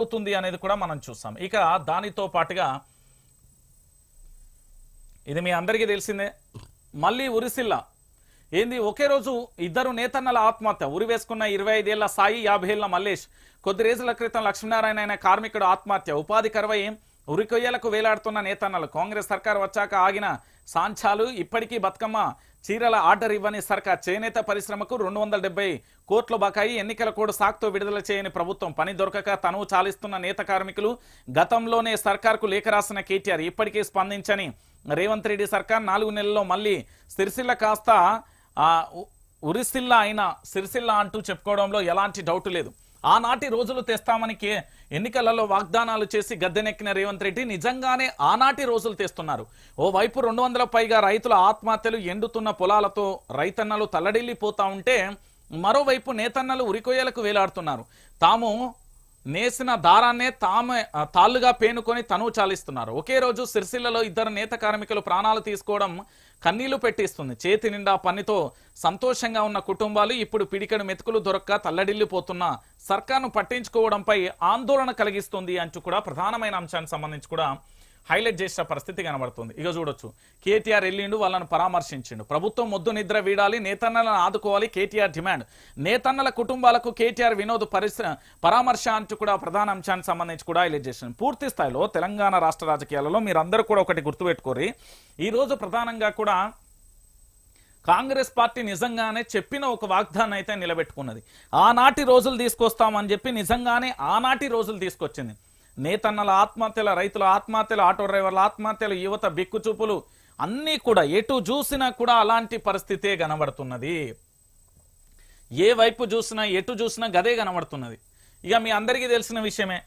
అవుతుంది అనేది కూడా మనం చూస్తాం. ఇక దానితో పాటుగా ఇది మీ అందరికీ తెలిసిందే. మళ్ళీ ఉరిసిల్ల. ఏంది? ఒకే రోజు ఇద్దరు నేతన్నల ఆత్మహత్య. ఉరి వేసుకున్న ఇరవై ఐదేళ్ళ సాయి యాభై ఏళ్ళ మల్లేష్. కొద్ది రోజుల క్రితం లక్ష్మీనారాయణ అయిన కార్మికుడు ఆత్మహత్య. ఉపాధి కరువై ఉరికొయ్యలకు వేలాడుతున్న నేతన్నలు. కాంగ్రెస్ సర్కార్ వచ్చాక ఆగిన సాంఛాలు ఇప్పటికీ బతుకమ్మ. చీరల ఆర్డర్ ఇవ్వని సర్కార్ చేనేత పరిశ్రమకు రెండు వందల డెబ్బై కోట్ల బకాయి ఎన్నికల కోడ్ సాక్తో విడుదల చేయని ప్రభుత్వం. పని దొరకక తనువు చాలిస్తున్న నేత కార్మికులు గతంలోనే సర్కార్కు లేఖ రాసిన కేటీఆర్ ఇప్పటికీ స్పందించని రేవంత్ రెడ్డి సర్కార్ నాలుగు నెలల్లో మళ్ళీ సిరిసిల్ల కాస్త ఉ- ఉరిసిల్ల అయిన సిరిసిల్ల అంటూ చెప్పుకోవడంలో ఎలాంటి డౌట్ లేదు. ఆనాటి రోజులు తెస్తామని ఎన్నికలలో వాగ్దానాలు చేసి గద్దెనెక్కిన రేవంత్ రెడ్డి నిజంగానే ఆనాటి రోజులు తెస్తున్నారు. ఓవైపు రెండు వందల పైగా రైతుల ఆత్మహత్యలు ఎండుతున్న పొలాలతో రైతన్నలు తల్లడిల్లిపోతా ఉంటే మరోవైపు నేతన్నలు ఉరికొయ్యలకు వేలాడుతున్నారు. తాము నేసిన దారాన్నే తామే తాళ్ళుగా పేనుకొని తనువు చాలిస్తున్నారు. ఒకే రోజు సిరిసిల్లలో ఇద్దరు నేత కార్మికులు ప్రాణాలు తీసుకోవడం కన్నీళ్ళు పెట్టిస్తుంది. చేతి నిండా పనితో సంతోషంగా ఉన్న కుటుంబాలు ఇప్పుడు పిడికెడు మెతుకులు దొరక్క తల్లడిల్లిపోతున్న సర్కార్ను పట్టించుకోవడంపై ఆందోళన కలిగిస్తుంది అంటూ కూడా ప్రధానమైన అంశానికి సంబంధించి కూడా హైలైట్ చేసిన పరిస్థితి కనబడుతుంది. ఇక చూడొచ్చు. కేటీఆర్ వెళ్ళిండు వాళ్ళని పరామర్శించిండు. ప్రభుత్వం మొద్దు నిద్ర వీడాలి నేతన్నలను ఆదుకోవాలి కేటీఆర్ డిమాండ్. నేతన్నల కుటుంబాలకు కేటీఆర్ వినోద్ పరిశ్ర పరామర్శ అంటూ కూడా ప్రధాన అంశానికి సంబంధించి కూడా హైలైట్ చేసింది పూర్తి స్థాయిలో తెలంగాణ రాష్ట్ర రాజకీయాలలో మీరందరూ కూడా ఒకటి గుర్తుపెట్టుకోరి ఈ రోజు ప్రధానంగా కూడా కాంగ్రెస్ పార్టీ నిజంగానే చెప్పిన ఒక వాగ్దానం అయితే నిలబెట్టుకున్నది. ఆనాటి రోజులు తీసుకొస్తామని చెప్పి నిజంగానే ఆనాటి రోజులు తీసుకొచ్చింది. నేతన్నల ఆత్మహత్యల రైతుల ఆత్మహత్యలు ఆటో డ్రైవర్ల ఆత్మహత్యలు యువత బిక్కుచూపులు అన్నీ కూడా ఎటు చూసినా కూడా అలాంటి పరిస్థితే కనబడుతున్నది. ఏ వైపు చూసినా ఎటు చూసినా గదే కనబడుతున్నది. ఇక మీ అందరికీ తెలిసిన విషయమే.